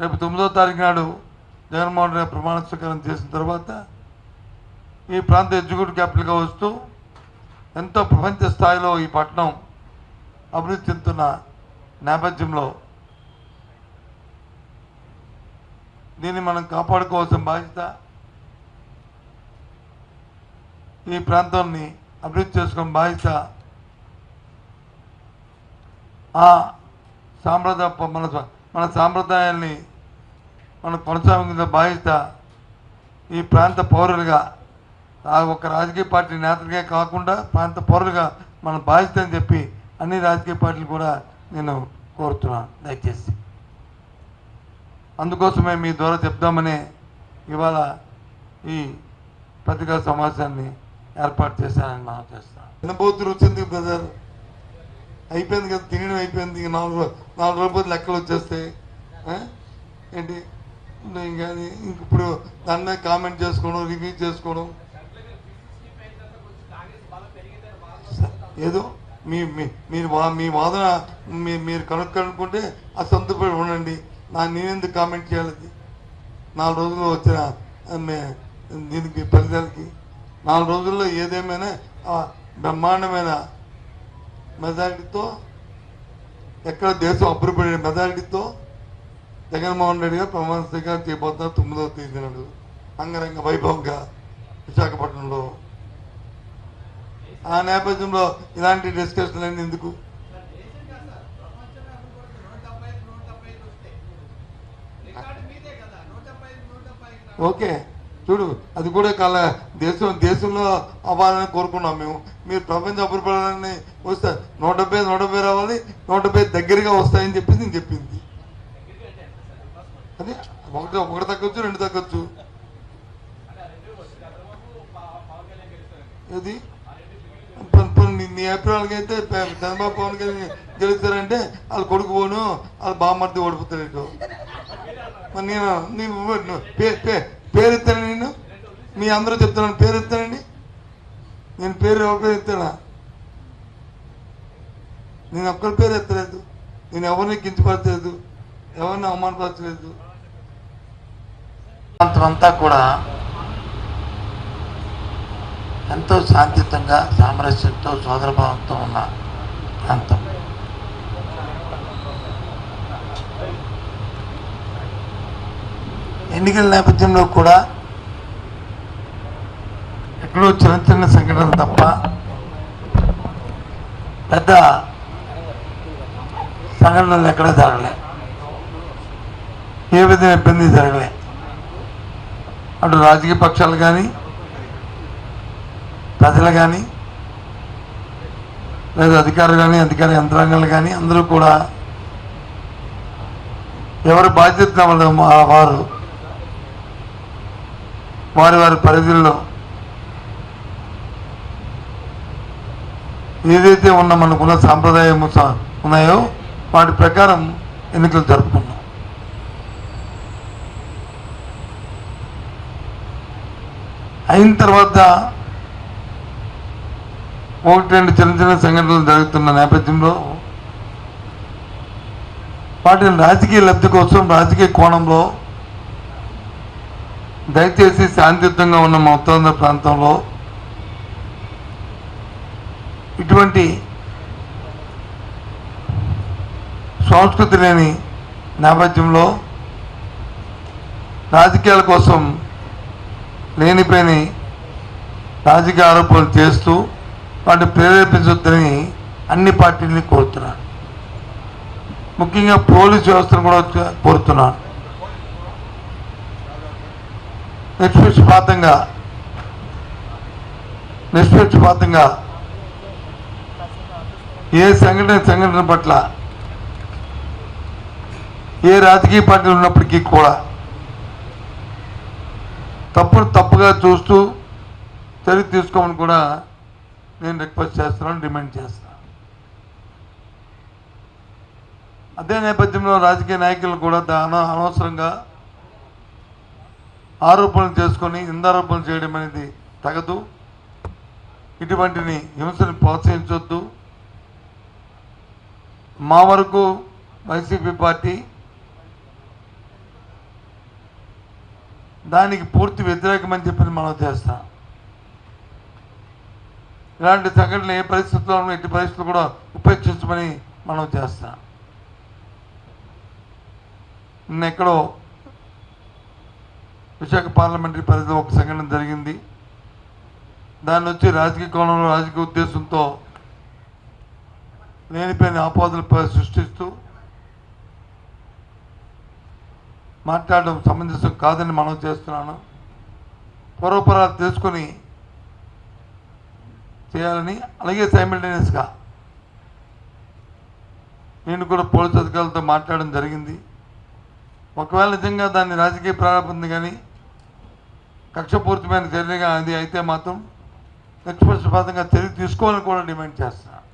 రేపు తొమ్మిదో తారీఖు నాడు జగన్మోహన్ రెడ్డి ప్రమాణ స్వీకారం చేసిన తర్వాత ఈ ప్రాంత ఎగ్జిక్యూటివ్ క్యాపిటల్గా వస్తూ ఎంతో ప్రపంచ స్థాయిలో ఈ పట్టణం అభివృద్ధి చెందుతున్న నేపథ్యంలో దీన్ని మనం కాపాడుకోవాల్సిన బాధ్యత ఈ ప్రాంతాన్ని అభివృద్ధి చేసుకున్న బాధ్యత ఆ సాంప్రదాయ మన మన సాంప్రదాయాల్ని మనం కొనసాగించిన బాధ్యత ఈ ప్రాంత పౌరులుగా ఆ ఒక రాజకీయ పార్టీ నేతలుగా కాకుండా ప్రాంత పౌరులుగా మన బాధ్యత అని చెప్పి అన్ని రాజకీయ పార్టీలు కూడా నేను కోరుతున్నాను. దయచేసి. అందుకోసమే మీ ద్వారా చెప్దామని ఇవాళ ఈ పత్రికా సమావేశాన్ని ఏర్పాటు చేశానని మనం చేస్తాను తినబోతు వచ్చింది బ్రదర్. అయిపోయింది కదా తినడం అయిపోయింది. ఇక నాలుగు నాలుగు రోజులు లెక్కలు వచ్చేస్తాయి. ఏంటి? ఇంకా ఇంక ఇప్పుడు దాని మీద కామెంట్ చేసుకోవడం రివ్యూ చేసుకోవడం. ఏదో మీ మీ- మీరు మీ వాదన మీరు కనుక్కనుకుంటే ఆ సంతపడి ఉండండి. నా నేనెందుకు కామెంట్ చేయాలి? నాలుగు రోజుల్లో వచ్చిన దీనికి ఫలితాలకి. నాలుగు రోజుల్లో ఏదేమైనా బ్రహ్మాండమైన మెజారిటీతో ఎక్కడ దేశం అభివృద్ధి మెజారిటీతో జగన్మోహన్ రెడ్డి గారు ప్రమాణ స్వీకారం చేయబోతున్నారు తొమ్మిదవ తేదీ నాడు. అంగరంగ వైభవంగా విశాఖపట్నంలో. ఆ నేపథ్యంలో ఇలాంటి డిస్కషన్ అయింది ఎందుకు? ఓకే. చూడు అది కూడా కల. దేశం దేశంలో అవ్వాలని కోరుకున్నాం మేము. మీరు ప్రపంచ అభివృద్ధి వస్తే నూట డెబ్బై నూట డెబ్బై రావాలి నూట డెబ్బై దగ్గరగా వస్తాయని చెప్పేసి నేను చెప్పింది. అదే ఒకటి ఒకటి తగ్గొచ్చు రెండు తగ్గొచ్చు. ఇది నీ- అభిప్రాయాలకైతే అయితే చంద్రబాబు పవన్ కళ్యాణ్ గెలుస్తారంటే వాళ్ళ కొడుకు పోను వాళ్ళ బామ్మర్ది ఓడిపోతాడు నేను పేరు ఎత్తాను నేను? మీ అందరూ చెప్తున్నాను పేరు ఎత్తానండి నేను పేరు ఎవరి పేరు ఎత్తానా నేను ఒక్కరి పేరు ఎత్తలేదు. నేను ఎవరిని కించపరచలేదు ఎవరిని అవమానపరచలేదు. అంతా కూడా ఎంతో శాంతియుతంగా సామరస్యంతో సోదరభావంతో ఉన్న ప్రాంతం. ఎన్నికల నేపథ్యంలో కూడా ఎక్కడో చిన్న చిన్న సంఘటనలు తప్ప పెద్ద సంఘటనలు ఎక్కడ జరగలే. ఏ విధంగా ఇబ్బంది జరగలే. అటు రాజకీయ పక్షాలు కానీ ప్రజలు కానీ లేదా అధికారులు కానీ అధికార యంత్రాంగాలు కానీ అందరూ కూడా ఎవరి బాధ్యత వారు వారి వారి పరిధుల్లో ఏదైతే ఉన్న మనకున్న సాంప్రదాయం ఉన్నాయో వాటి ప్రకారం ఎన్నికలు జరుపుకున్నాం అయిన తర్వాత ఒకటి రెండు చిన్న చిన్న సంఘటనలు జరుగుతున్న నేపథ్యంలో వాటిని రాజకీయ లబ్ధి కోసం రాజకీయ కోణంలో దయచేసి శాంతియుద్ధంగా ఉన్న మా ఉత్తరాంధ్ర ప్రాంతంలో ఇటువంటి సంస్కృతి లేని నేపథ్యంలో రాజకీయాల కోసం లేనిపోయిన రాజకీయ ఆరోపణలు చేస్తూ వాటిని ప్రేరేపించొద్దని అన్ని పార్టీలని కోరుతున్నాను. ముఖ్యంగా పోలీస్ వ్యవస్థను కూడా కోరుతున్నాను. నిష్పక్షపాతంగా నిష్పక్షపాతంగా ఏ సంఘటన సంఘటన పట్ల ఏ రాజకీయ పార్టీలు ఉన్నప్పటికీ కూడా తప్పును తప్పుగా చూస్తూ చర్య తీసుకోమని కూడా నేను రిక్వెస్ట్ చేస్తున్నాను డిమాండ్ చేస్తున్నాను. అదే నేపథ్యంలో రాజకీయ నాయకులు కూడా దాన అనవసరంగా ఆరోపణలు చేసుకొని నిందారోపణలు చేయడం అనేది తగదు. ఇటువంటిని హింసను ప్రోత్సహించొద్దు. మా వరకు వైసీపీ పార్టీ దానికి పూర్తి వ్యతిరేకమని చెప్పి మనం చేస్తాం. ఇలాంటి సంఘటనలు ఏ పరిస్థితుల్లోనూ ఎట్టి పరిస్థితులు కూడా ఉపేక్షించమని మనం చేస్తాం. నిన్న ఎక్కడో విశాఖ పార్లమెంటరీ పరిధిలో ఒక సంఘటన జరిగింది. దాన్ని వచ్చి రాజకీయ కోణంలో రాజకీయ ఉద్దేశంతో లేనిపోయిన ఆపాదలు సృష్టిస్తూ మాట్లాడడం సమంజసం కాదని మనం చేస్తున్నాను. పూర్వపరాలు తెలుసుకొని చేయాలని అలాగే సైమిల్టేనియస్గా నేను కూడా పోలీసు అధికారులతో మాట్లాడడం జరిగింది. ఒకవేళ నిజంగా దాన్ని రాజకీయ ప్రారంభం కానీ కక్షపూరితమైన చర్యగా అది అయితే మాత్రం నిష్పక్షపాతంగా చర్య తీసుకోవాలని కూడా డిమాండ్ చేస్తున్నాను